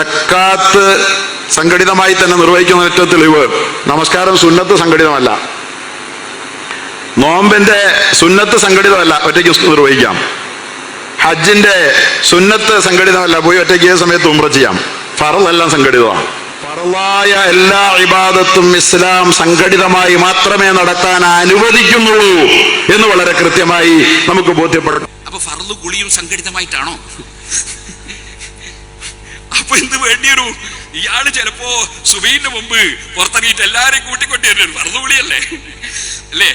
സക്കാത്ത് സംഘടിതമായി തന്നെ നിർവഹിക്കുന്ന ഏറ്റവും തെളിവ്. നമസ്കാരം സുന്നത്ത് സംഘടിതമല്ല. നോമ്പിന്റെ സുന്നത്ത് സംഘടിതമല്ല ഒറ്റയ്ക്ക് നിർവഹിക്കാം. ഹജ്ജിന്റെ സുന്നത്ത് സംഘടിതമല്ല പോയി ഒറ്റയ്ക്ക് ഏത് സമയത്ത് ഉമ്ര ചെയ്യാം. ഫറലെല്ലാം സംഘടിതമാണ്. ഫറലായ എല്ലാ ഇബാദത്തും ഇസ്ലാം സംഘടിതമായി മാത്രമേ നടത്താൻ അനുവദിക്കുന്നുള്ളൂ എന്ന് വളരെ കൃത്യമായി നമുക്ക് ബോധ്യപ്പെടണം. അപ്പൊ ഫർദ് ഗുളിയും സംഘടിതമായിട്ടാണോ? അപ്പൊ എന്ത് വേണ്ടി വരൂ ഇയാൾ ചിലപ്പോ സുബീന്റെ മുമ്പ് പുറത്തിറങ്ങിയിട്ട് എല്ലാരെയും കൂട്ടിക്കൊണ്ടിരുന്നു ഫർദ് കുളിയല്ലേ അല്ലേ?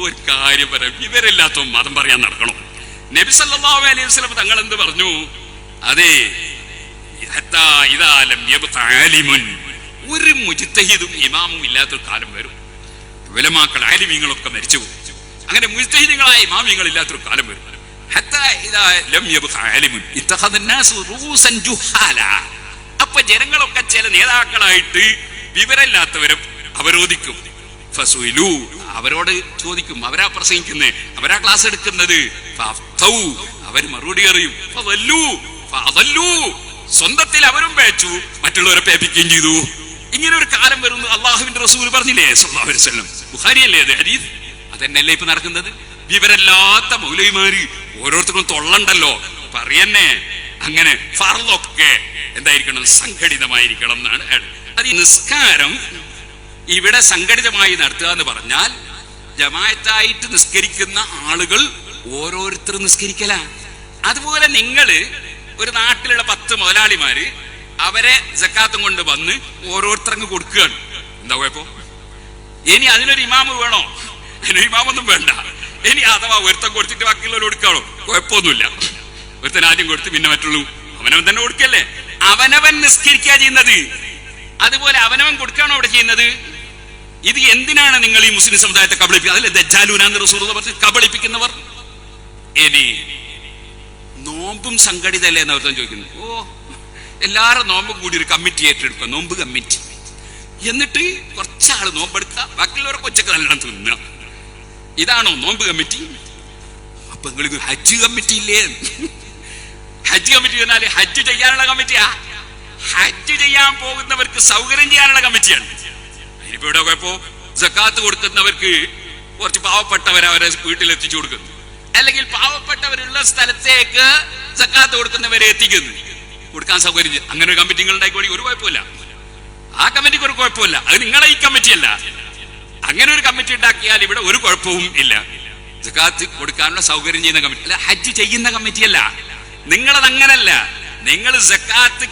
ഒരു കാര്യം പറയാം. ഇവരെല്ലാത്ത മതം പറയാൻ നടക്കണം? നബി സല്ലല്ലാഹു അലൈഹി വസല്ലം തങ്ങൾ എന്ത് പറഞ്ഞു? അതെ. ഒരു മുജിത്തഹിദും ഇമാമും ഇല്ലാത്തൊരു കാലം വരും. വിലമാക്കൾ ആലിമീങ്ങളൊക്കെ മരിച്ചു പോകും അങ്ങനെ മുജിത്തഹിദങ്ങളായ ഇമാമിങ്ങൾ ഇല്ലാത്തൊരു കാലം വരും. അപ്പൊ ജനങ്ങളൊക്കെ ചില നേതാക്കളായിട്ട് വിവരമില്ലാത്തവരെ അവരോധിക്കും. അവരോട് ചോദിക്കും അവരാ പ്രസംഗിക്കുന്നത് അവരാ ക്ലാസ് എടുക്കുന്നത്? അവർ മറുപടി അറിയും സ്വന്തത്തിൽ അവരും പേച്ചു മറ്റുള്ളവരെ പേപ്പിക്കുകയും ചെയ്തു. ഇങ്ങനെ ഒരു കാലം വരുന്നു. അള്ളാഹുവിന്റെ റസൂൽ പറഞ്ഞില്ലേ ബുഹാരിയല്ലേ അത് ഹരീദ് അതെന്നല്ലേ ഇപ്പൊ നടക്കുന്നത്? വിവരല്ലാത്ത മൗലൈമാര് ഓരോരുത്തർക്കും തൊള്ളണ്ടല്ലോ. പറയന്നെ. അങ്ങനെ ഫർദൊക്കെ എന്തായിരിക്കണം? സംഘടിതമായിരിക്കണം എന്നാണ് അത് നിസ്കാരം ഇവിടെ സംഘടിതമായി നടത്തുക എന്ന് പറഞ്ഞാൽ ജമായത്തായിട്ട് നിസ്കരിക്കുന്ന ആളുകൾ ഓരോരുത്തർ നിസ്കരിക്കല അതുപോലെ നിങ്ങൾ ഒരു നാട്ടിലുള്ള പത്ത് മുതലാളിമാര് അവരെ ജക്കാത്തും കൊണ്ട് വന്ന് ഓരോരുത്തർക്ക് കൊടുക്കുകയാണ്. എന്താ കുഴപ്പം? ഇനി അതിനൊരു ഇമാമ് വേണോ? അതിനൊരു ഇമാമൊന്നും വേണ്ട. ഇനി അഥവാ ഒരുത്തൻ കൊടുത്തിട്ട് ബാക്കിയുള്ളവർ കൊടുക്കാണോ? കുഴപ്പമൊന്നുമില്ല. ഒരുത്തൻ ആദ്യം കൊടുത്ത് പിന്നെ മറ്റുള്ളൂ അവനവൻ തന്നെ കൊടുക്കല്ലേ? അവനവൻ നിസ്കരിക്കുക ചെയ്യുന്നത്. അതുപോലെ അവനവൻ കൊടുക്കാണോ അവിടെ ചെയ്യുന്നത്? ഇത് എന്തിനാണ് നിങ്ങൾ ഈ മുസ്ലിം സമുദായത്തെ കബളിപ്പിക്കുക? അതിലെ ദജ്ജാലൂനാന്ന് റസൂൽ പറഞ്ഞ് കബളിപ്പിക്കുന്നവർ. ഇനി നോമ്പും സംഘടിതല്ലേ എന്ന് അവർത്തം ചോദിക്കുന്നു. ഓ എല്ലാവരും നോമ്പും കൂടി ഒരു കമ്മിറ്റി ഏറ്റെടുക്കുക. നോമ്പ് കമ്മിറ്റി. എന്നിട്ട് കുറച്ചാൾ നോമ്പെടുക്കുക. ബാക്കിയുള്ളവർക്ക് ഒച്ചക്ക് നല്ലോണം തിന്നുക. ഇതാണോ നോമ്പ് കമ്മിറ്റി? അപ്പൊ നിങ്ങൾ ഹജ്ജ് കമ്മിറ്റി ഇല്ലേ? ഹജ്ജ് കമ്മിറ്റി എന്നാൽ ഹജ്ജ് ചെയ്യാനുള്ള കമ്മിറ്റിയാ. ഹജ്ജ് ചെയ്യാൻ പോകുന്നവർക്ക് സൗകര്യം ചെയ്യാനുള്ള കമ്മിറ്റിയാണ്. ഇനിയിപ്പോ ഇവിടെ പോയപ്പോ ജക്കാത്ത് കൊടുക്കുന്നവർക്ക് കുറച്ച് പാവപ്പെട്ടവരെ അവരെ വീട്ടിൽ എത്തിച്ചു കൊടുക്കുന്നു. അല്ലെങ്കിൽ പാവപ്പെട്ടവരുള്ള സ്ഥലത്തേക്ക് ജക്കാത്ത് കൊടുക്കുന്നവരെ എത്തിക്കുന്നു. കൊടുക്കാൻ സൗകര്യം അങ്ങനെ ഒരു കമ്മിറ്റി കമ്മിറ്റികൾ ഉണ്ടായിക്കോളി ഒരു കുഴപ്പമില്ല. ആ കമ്മിറ്റിക്ക് ഒരു കുഴപ്പമില്ല. അത് നിങ്ങളെ ഈ കമ്മിറ്റി അല്ല അങ്ങനെ ഒരു കമ്മിറ്റി ഉണ്ടാക്കിയാൽ ഇവിടെ ഒരു കുഴപ്പവും ഇല്ല. ജക്കാത്ത് കൊടുക്കാനുള്ള സൗകര്യം ചെയ്യുന്ന കമ്മിറ്റി അല്ല ഹജ്ജ് ചെയ്യുന്ന കമ്മിറ്റിയല്ല നിങ്ങളത് അങ്ങനല്ല നിങ്ങൾ ജക്കാത്ത്